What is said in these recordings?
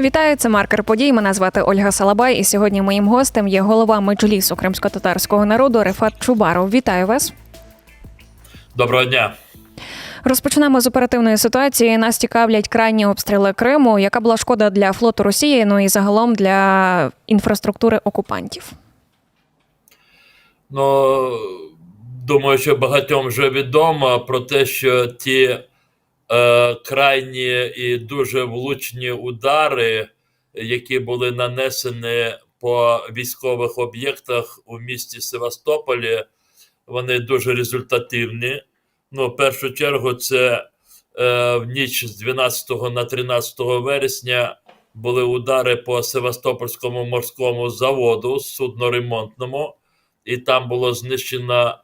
Вітаю, це маркер подій. Мене звати Ольга Салабай, і сьогодні моїм гостем є голова меджлісу кримсько-татарського народу Рефат Чубаров. Вітаю вас. Доброго дня. Розпочнемо з оперативної ситуації. Нас цікавлять крайні обстріли Криму. Яка була шкода для флоту Росії? Ну і загалом для інфраструктури окупантів? Ну, думаю, що багатьом вже відомо про те, що ті е, крайні і дуже влучні удари, які були нанесені по військових об'єктах у місті Севастополі, вони дуже результативні. Ну, в першу чергу, це е, в ніч з 12 на 13 вересня були удари по Севастопольському морському заводу судноремонтному, і там було знищено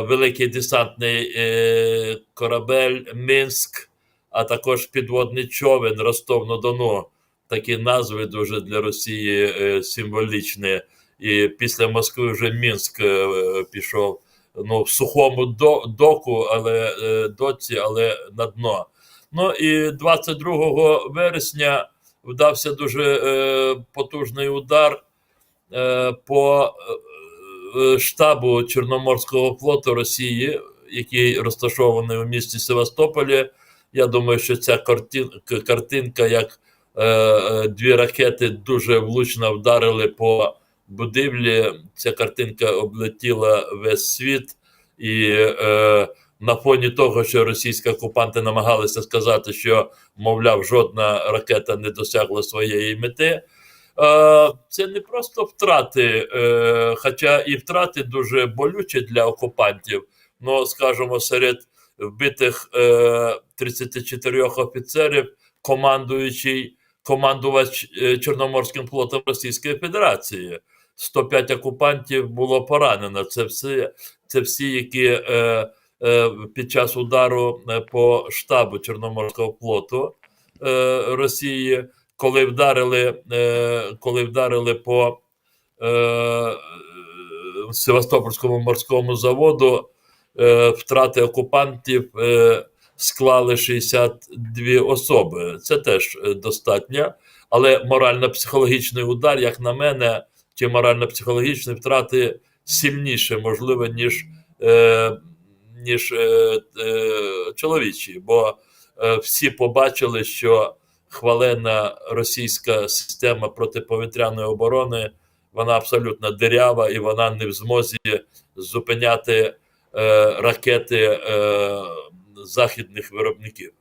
великий десантний е, корабель Мінськ, а також підводний човен Ростов-на-Дону. Такі назви дуже для Росії е, символічні. І після Москви вже Мінськ е, пішов ну, в сухому доку, але е, доці, але на дно. Ну і 22 вересня вдався дуже е, потужний удар е, по е, штабу Чорноморського флоту Росії, який розташований у місті Севастополі. Я думаю, що ця картинка, як е, е, дві ракети дуже влучно вдарили по будівлі. Ця картинка облетіла весь світ, і е, на фоні того, що російські окупанти намагалися сказати, що, мовляв, жодна ракета не досягла своєї мети. Е, Це не просто втрати, е, хоча і втрати дуже болючі для окупантів. Ну, скажімо, серед вбитих е, 34 офіцерів, командуючий командувач е, Чорноморським флотом Російської Федерації. 105 окупантів було поранено. Це всі, це всі які е, е, під час удару е, по штабу Чорноморського флоту е, Росії, коли вдарили, е, коли вдарили по е, Севастопольському морському заводу, е, втрати окупантів склали 62 особи. Це теж достатньо. Але морально-психологічний удар, як на мене, ті морально-психологічні втрати сильніше, можливо, ніж, ніж чоловічі. Бо всі побачили, що хвалена російська система протиповітряної оборони вона абсолютно дирява і вона не в змозі зупиняти е, ракети е, західних виробників.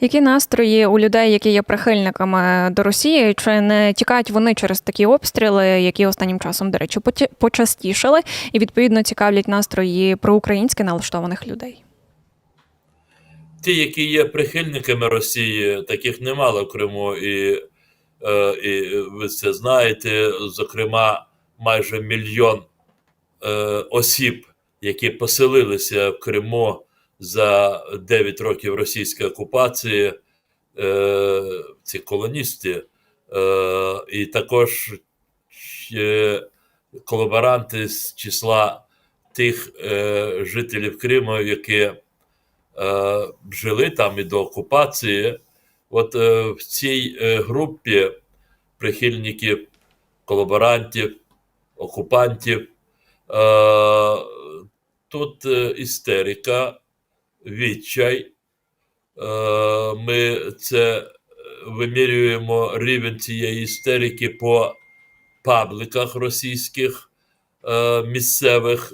Які настрої у людей, які є прихильниками до Росії? Чи не тікають вони через такі обстріли, які останнім часом, до речі, почастішали, і відповідно цікавлять настрої проукраїнськи налаштованих людей? Ті, які є прихильниками Росії, таких немало в Криму, і, е, і ви це знаєте. Зокрема, майже мільйон е, осіб, які поселилися в Криму за 9 років російської окупації, е, ці колоністи, і також колаборанти з числа тих жителів Криму, які е, жили там і до окупації. От е, в цій е, групі прихильників, колаборантів, окупантів, е, тут істерика, відчай. Ми це вимірюємо рівень цієї істерики по пабликах російських місцевих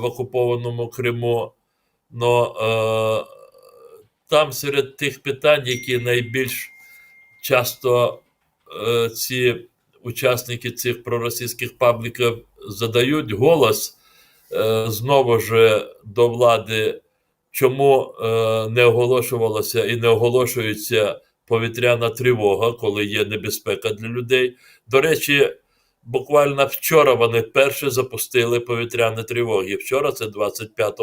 в окупованому Криму. Но е, там серед тих питань, які найбільш часто е, ці учасники цих проросійських пабліків задають голос е, знову ж до влади, чому е, не оголошувалася і не оголошується повітряна тривога, коли є небезпека для людей. До речі, буквально вчора вони вперше запустили повітряні тривоги. Вчора це 25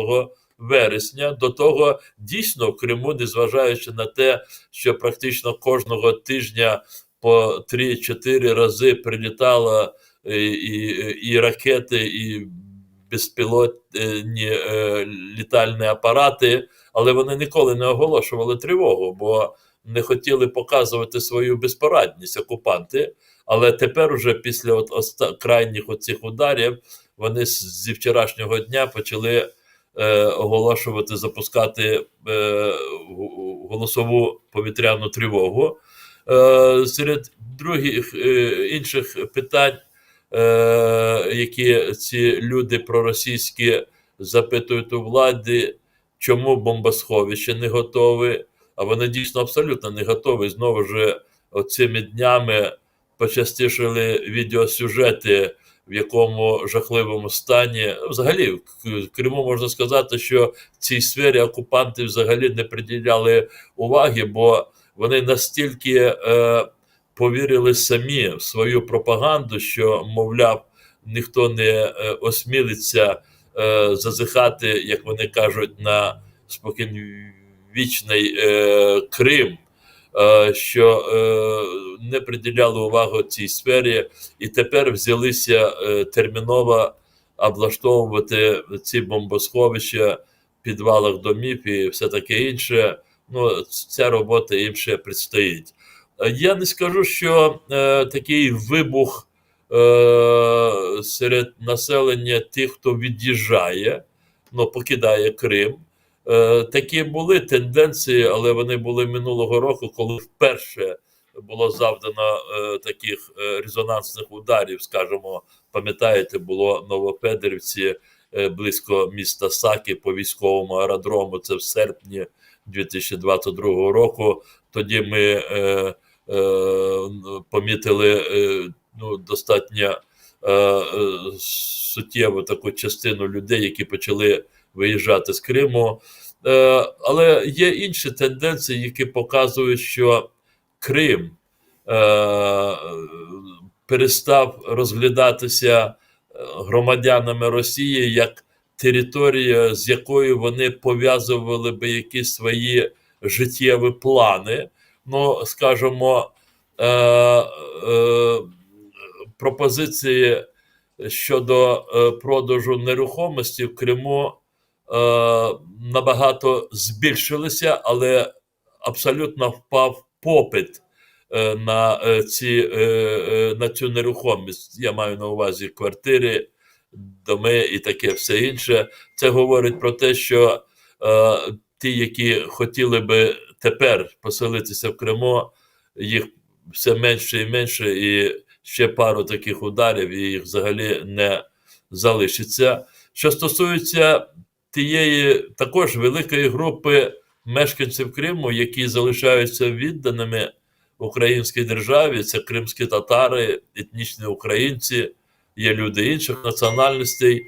вересня. До того дійсно в Криму, незважаючи на те, що практично кожного тижня по 3-4 рази прилітало і, і, і ракети, і безпілотні е, літальні апарати, але вони ніколи не оголошували тривогу, бо не хотіли показувати свою безпорадність окупанти. Але тепер, уже після от крайніх оцих ударів, вони зі вчорашнього дня почали е, оголошувати, запускати е, голосову повітряну тривогу. Е, серед других е, інших питань, е, які ці люди проросійські запитують у влади, чому бомбосховище не готове, а вони дійсно абсолютно не готові. Знову ж оцими днями почастішили відеосюжети, в якому жахливому стані. Взагалі, в Криму можна сказати, що в цій сфері окупанти взагалі не приділяли уваги, бо вони настільки е, повірили самі в свою пропаганду, що, мовляв, ніхто не е, осмілиться е, зазихати, як вони кажуть, на спокійвічний е, Крим, що е, не приділяли увагу цій сфері, і тепер взялися е, терміново облаштовувати ці бомбосховища в підвалах домів і все таке інше. Ну, ця робота їм ще предстоїть. Е, Я не скажу, що е, такий вибух е, серед населення тих, хто від'їжджає, ну, покидає Крим. Е, такі були тенденції, але вони були минулого року, коли вперше було завдано е, таких е, резонансних ударів. Скажімо, пам'ятаєте, було Новопедрівці е, близько міста Саки по військовому аеродрому. Це в серпні 2022 року. Тоді ми е, е, помітили е, ну, достатньо е, суттєву таку частину людей, які почали виїжджати з Криму. Е, але є інші тенденції, які показують, що Крим е, перестав розглядатися е, громадянами Росії як територія, з якою вони пов'язували би якісь свої життєві плани. Ну, скажімо, пропозиції щодо продажу нерухомості в Криму набагато збільшилися, але абсолютно впав попит е, на, е, ці, е, е, на цю нерухомість. Я маю на увазі квартири, доми і таке все інше. Це говорить про те, що е, ті, які хотіли би тепер поселитися в Криму, їх все менше і менше, і ще пару таких ударів, і їх взагалі не залишиться. Що стосується тієї також великої групи мешканців Криму, які залишаються відданими українській державі, це кримські татари, етнічні українці, є люди інших національностей.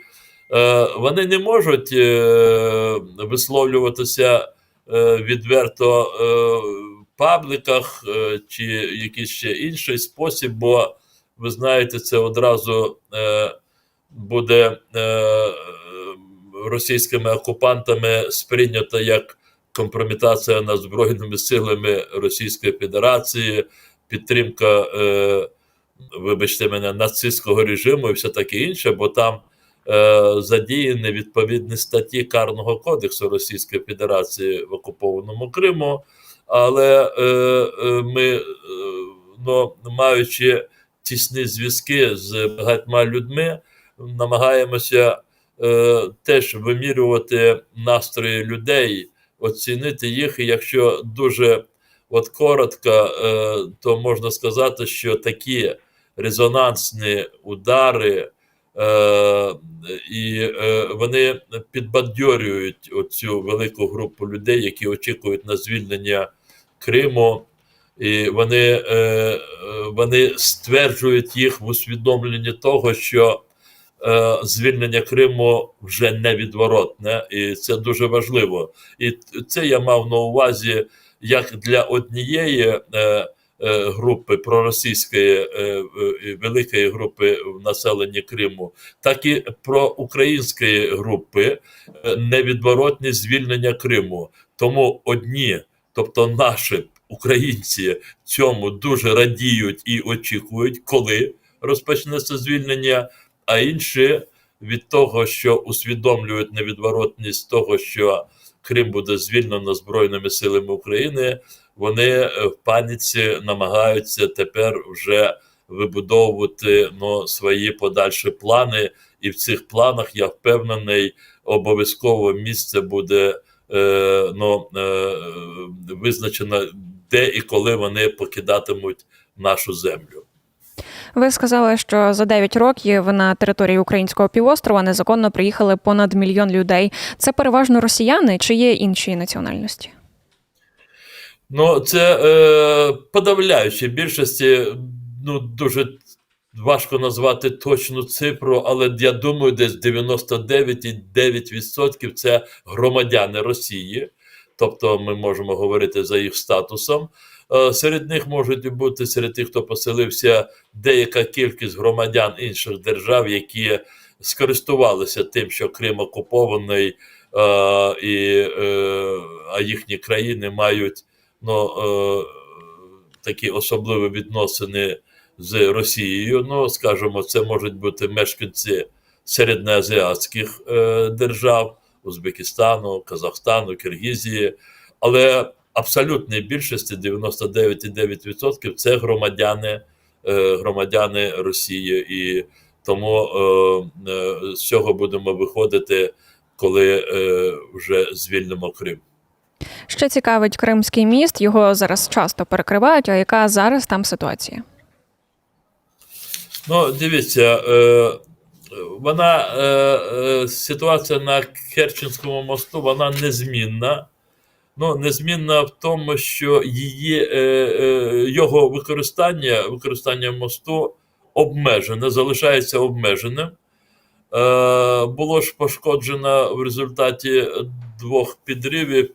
Е, Вони не можуть е, висловлюватися е, відверто в пабліках е, чи якийсь ще інший спосіб, бо ви знаєте, це одразу буде російськими окупантами сприйнято як компрометація над Збройними силами Російської Федерації, підтримка, е, вибачте мене, нацистського режиму і все таке інше, бо там е, задіяні відповідні статті Карного кодексу Російської Федерації в окупованому Криму. Але е, е, ми, е, ну, маючи тісні зв'язки з багатьма людьми, намагаємося е, теж вимірювати настрої людей, оцінити їх. І якщо дуже от коротко, е, то можна сказати, що такі резонансні удари. Е, і е, вони підбадьорюють оцю велику групу людей, які очікують на звільнення Криму, і вони, вони стверджують їх в усвідомленні того, що звільнення Криму вже невідворотне, і це дуже важливо. І це я мав на увазі як для однієї е, е, групи проросійської е, е, великої групи в населенні Криму, так і про української групи е, невідворотне звільнення Криму. Тому одні, тобто наші українці, цьому дуже радіють і очікують, коли розпочнеться звільнення, а інші від того, що усвідомлюють невідворотність того, що Крим буде звільнено Збройними силами України, вони е, в паніці намагаються тепер вже вибудовувати ну, свої подальші плани. І в цих планах я впевнений, обов'язково місце буде е, ну, е, визначено, де і коли вони покидатимуть нашу землю. Ви сказали, що за 9 років на території українського півострова незаконно приїхали понад мільйон людей. Це переважно росіяни чи є інші національності? Ну, це е, подавляючі більшості, ну, дуже важко назвати точну цифру, але я думаю, десь 99,9% це громадяни Росії. Тобто ми можемо говорити за їх статусом. Е, Серед них можуть бути серед тих, хто поселився, деяка кількість громадян інших держав, які скористувалися тим, що Крим окупований, е, і, е, а їхні країни мають ну, такі особливі відносини з Росією. Ну, скажімо, це можуть бути мешканці середньоазіатських держав, Узбекистану, Казахстану, Киргізії, але абсолютній більшості 99,9% це громадяни, е, громадяни Росії. І тому е, е, з цього будемо виходити, коли вже звільнимо Крим. Ще цікавить Кримський міст. Його зараз часто перекривають. А яка зараз там ситуація? Ну, дивіться, вона ситуація на Керченському мосту вона незмінна. Ну, незмінна в тому, що її, е, е, його використання, використання мосту обмежене, залишається обмеженим. Е, було ж пошкоджено в результаті двох підривів,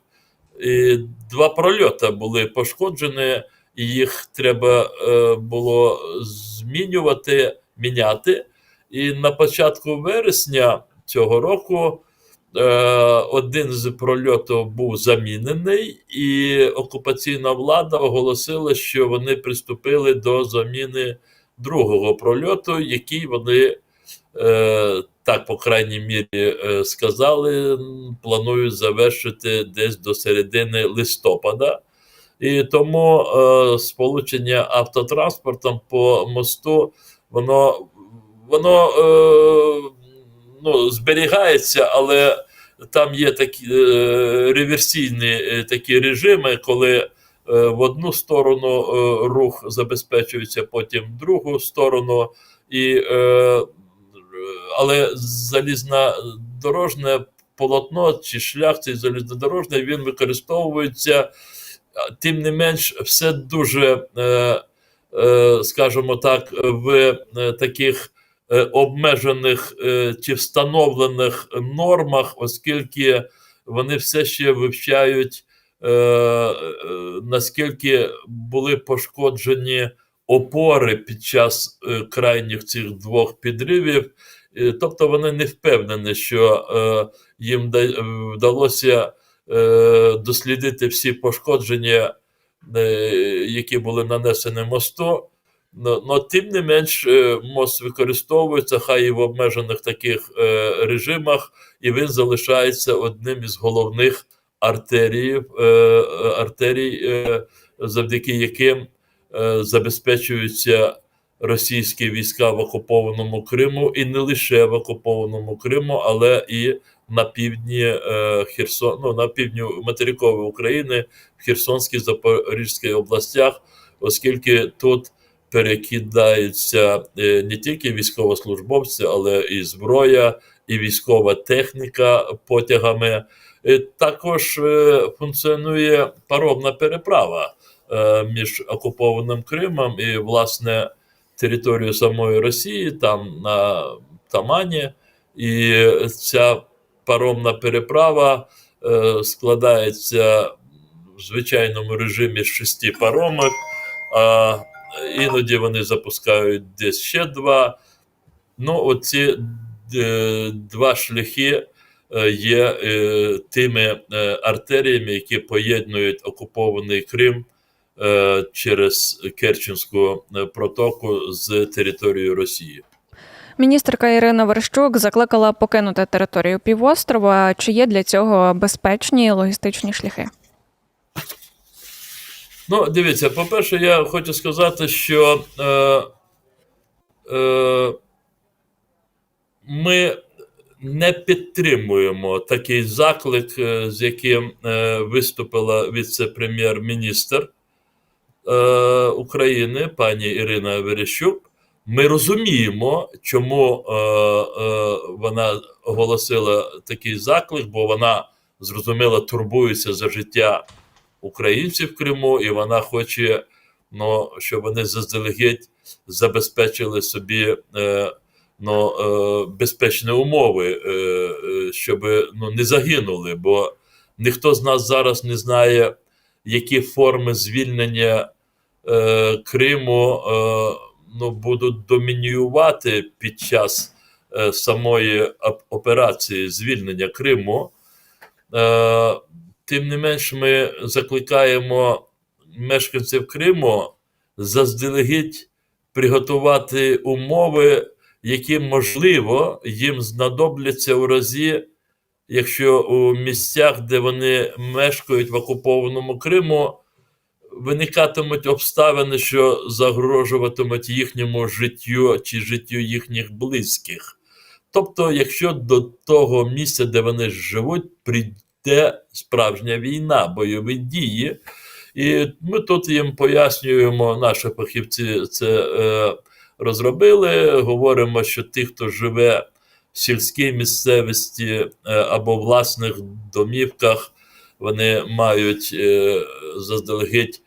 і два прольоти були пошкоджені, і їх треба е, було змінювати, міняти. І на початку вересня цього року один з прольотів був замінений, і окупаційна влада оголосила, що вони приступили до заміни другого прольоту, який вони, е, так, по крайній мірі, е, сказали, планують завершити десь до середини листопада. І тому е, сполучення автотранспортом по мосту, воно, воно е, ну, зберігається, але там є такі е, реверсійні е, такі режими, коли е, в одну сторону е, рух забезпечується, потім в другу сторону. І, е, але залізнодорожне полотно чи шлях цей залізнодорожний він використовується. Тим не менш, все дуже, е, е, скажімо так, в е, таких обмежених е, чи встановлених нормах, оскільки вони все ще вивчають, е, е, наскільки були пошкоджені опори під час е, крайніх цих двох підривів. Е, Тобто вони не впевнені, що е, їм вдалося е, дослідити всі пошкодження, е, які були нанесені мосту. Но, тим не менш, е, мост використовується, хай і в обмежених таких е, режимах, і він залишається одним із головних артерій, е, артерій е, завдяки яким забезпечуються російські війська в окупованому Криму, і не лише в окупованому Криму, але і на півдні Херсон, ну, на півдні материкової України, в Херсонській Запорізькій областях, оскільки тут перекидаються е, не тільки військовослужбовці, але і зброя, і військова техніка потягами. Е, Також е, функціонує паромна переправа між окупованим Кримом і, власне, територією самої Росії, там на Тамані. І ця паромна переправа складається в звичайному режимі з шести паромів, іноді вони запускають десь ще два. Ну, оці е, два шляхи е, є е, тими артеріями, які поєднують окупований Крим через Керченську протоку з територією Росії. Міністерка Ірина Верещук закликала покинути територію півострова. Чи є для цього безпечні логістичні шляхи? Ну, дивіться, по-перше, я хочу сказати, що е, е, ми не підтримуємо такий заклик, е, з яким е, виступила віце-прем'єр-міністр е, України пані Ірина Верещук. Ми розуміємо, чому е, е, вона оголосила такий заклик, бо вона зрозуміло турбується за життя українців в Криму, і вона хоче, ну, щоб вони заздалегідь забезпечили собі е, ну, е, безпечні умови, е, е, щоб ну, не загинули. Бо ніхто з нас зараз не знає, які форми звільнення е, Криму е, ну, будуть домініювати під час е, самої операції звільнення Криму. Тим не менш, ми закликаємо мешканців Криму заздалегідь приготувати умови, які, можливо, їм знадобляться у разі, якщо у місцях, де вони мешкають в окупованому Криму, виникатимуть обставини, що загрожуватимуть їхньому життю чи життю їхніх близьких. Тобто, якщо до того місця, де вони живуть, прийде справжня війна, бойові дії, і ми тут їм пояснюємо, наші фахівці це е, розробили. Говоримо, що ті, хто живе в сільській місцевості е, або власних домівках, вони мають е, заздалегідь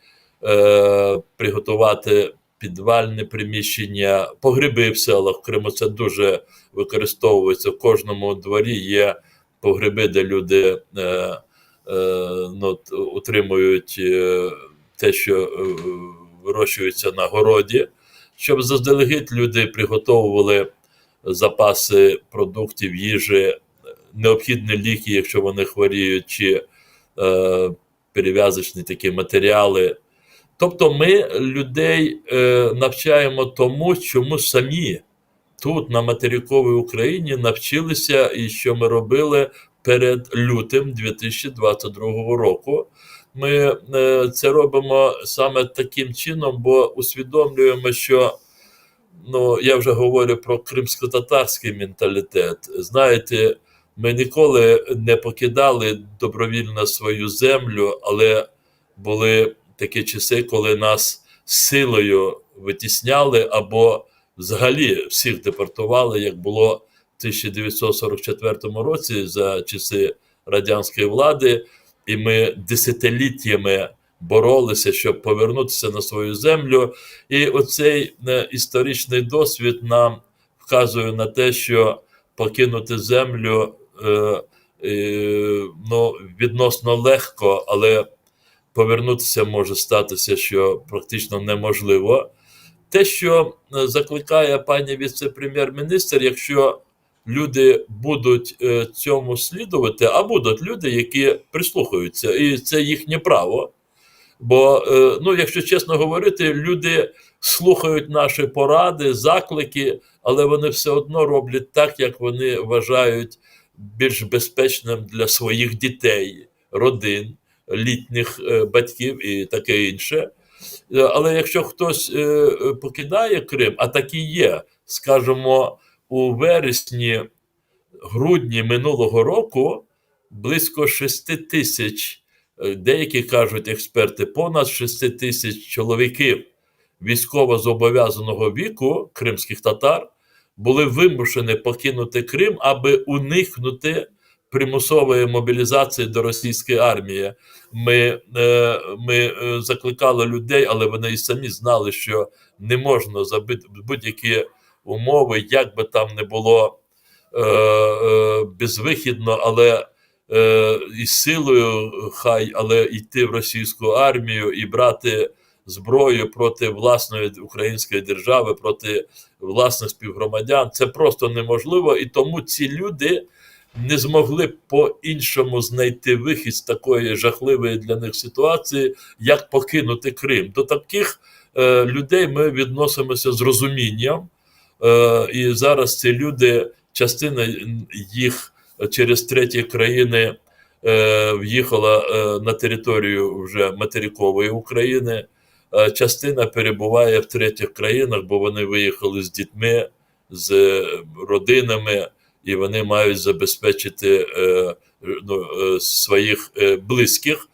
е, приготувати підвальне приміщення, погреби в селах. В Криму це дуже використовується. В кожному дворі є погреби, де люди е, е, ну, утримують е, те, що е, вирощується на городі, щоб заздалегідь люди приготовували запаси продуктів, їжі, необхідні ліки, якщо вони хворіють, чи е, перев'язочні такі матеріали. Тобто ми людей е, навчаємо тому, чому самі тут, на материковій Україні, навчилися і що ми робили перед лютим 2022 року. Ми е, це робимо саме таким чином, бо усвідомлюємо, що ну, я вже говорю про кримсько-татарський менталітет. Знаєте, ми ніколи не покидали добровільно свою землю, але були такі часи, коли нас силою витісняли або взагалі всіх депортували, як було в 1944 році за часи радянської влади, і ми десятиліттями боролися, щоб повернутися на свою землю. І оцей е, історичний досвід нам вказує на те, що покинути землю е, е, ну, відносно легко, але повернутися може статися, що практично неможливо. Те, що е, закликає пані віце-прем'єр-міністр, якщо люди будуть е, цьому слідувати, а будуть люди, які прислухаються, і це їхнє право. Бо, е, ну, якщо чесно говорити, люди слухають наші поради, заклики, але вони все одно роблять так, як вони вважають більш безпечним для своїх дітей, родин, літніх батьків і таке інше. Е, Але якщо хтось е, покидає Крим, а такі є, скажімо, у вересні, грудні минулого року близько 6 тисяч, е, деякі кажуть експерти, понад 6 тисяч чоловіків військово зобов'язаного віку кримських татар були вимушені покинути Крим, аби уникнути примусової мобілізації до російської армії. Ми, е, ми е, закликали людей, але вони і самі знали, що не можна за будь- будь-які умови, як би там не було е, безвихідно, але і силою хай, але йти в російську армію і брати зброю проти власної української держави, проти власних співгромадян. Це просто неможливо, і тому ці люди не змогли по-іншому знайти вихід з такої жахливої для них ситуації, як покинути Крим. До таких е, людей ми відносимося з розумінням. Е, і зараз ці люди, частина їх через треті країни е, в'їхала е, на територію вже материкової України. Е, частина перебуває в третіх країнах, бо вони виїхали з дітьми, з родинами, і вони мають забезпечити е, ну, е, своїх е, близьких.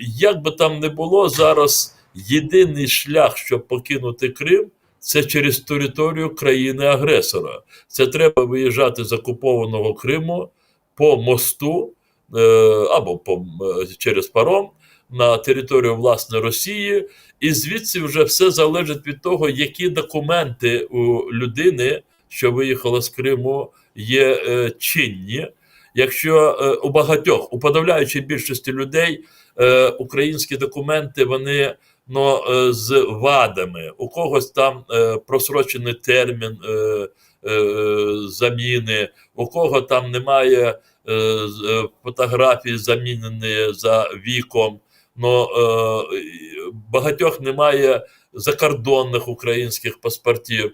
Як би там не було, зараз єдиний шлях, щоб покинути Крим, це через територію країни-агресора. Це треба виїжджати з окупованого Криму по мосту або по, через паром на територію власне Росії, і звідси вже все залежить від того, які документи у людини, що виїхала з Криму, є е, чинні. Якщо е, у багатьох, у подавляючій більшості людей, е, українські документи вони ну, з вадами, у когось там просрочений термін заміни, у кого там немає фотографії замінені за віком. Ну, багатьох немає закордонних українських паспортів.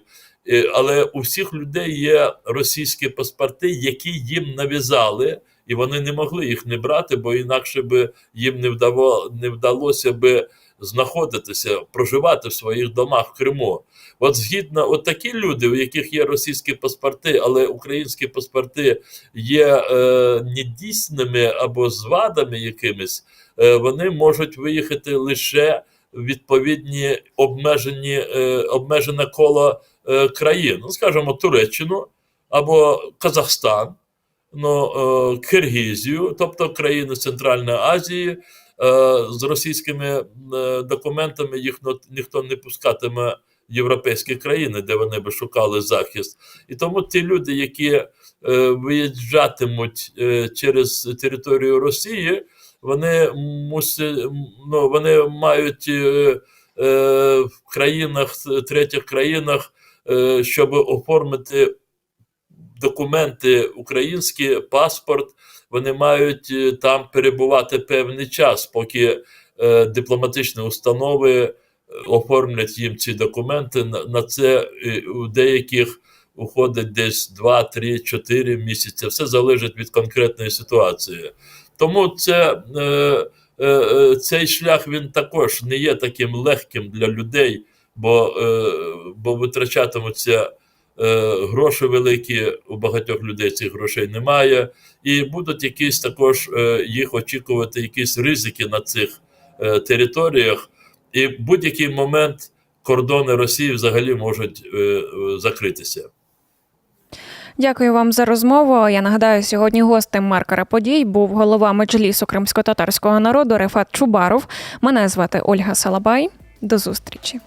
Е, Але у всіх людей є російські паспорти, які їм нав'язали, і вони не могли їх не брати, бо інакше би їм не вдаво, не вдалося би знаходитися, проживати в своїх домах в Криму. От згідно, от такі люди, у яких є російські паспорти, але українські паспорти є е, недійсними або з вадами якимись, е, вони можуть виїхати лише відповідні обмежені, е, обмежене коло країн, ну, скажімо, Туреччину або Казахстан, ну, е, Киргізію, тобто країни Центральної Азії. е, З російськими е, документами їх ніхто не пускатиме в європейські країни, де вони би шукали захист. І тому ті люди, які е, виїжджатимуть е, через територію Росії, вони мусять, ну, вони мають е, е, в країнах, третіх країнах, е, щоб оформити документи українські, паспорт, вони мають е, там перебувати певний час, поки е, дипломатичні установи е, оформлять їм ці документи. На, це е, у деяких уходить десь 2, 3, 4 місяці. Все залежить від конкретної ситуації. Тому це, е, е, е, цей шлях він також не є таким легким для людей, бо, е, бо витрачатимуться е, гроші великі, у багатьох людей цих грошей немає, і будуть якісь також е, їх очікувати якісь ризики на цих територіях. І в будь-який момент кордони Росії взагалі можуть закритися. Дякую вам за розмову. Я нагадаю, сьогодні гостем маркера подій був голова меджлісу кримсько-татарського народу Рефат Чубаров. Мене звати Ольга Салабай. До зустрічі.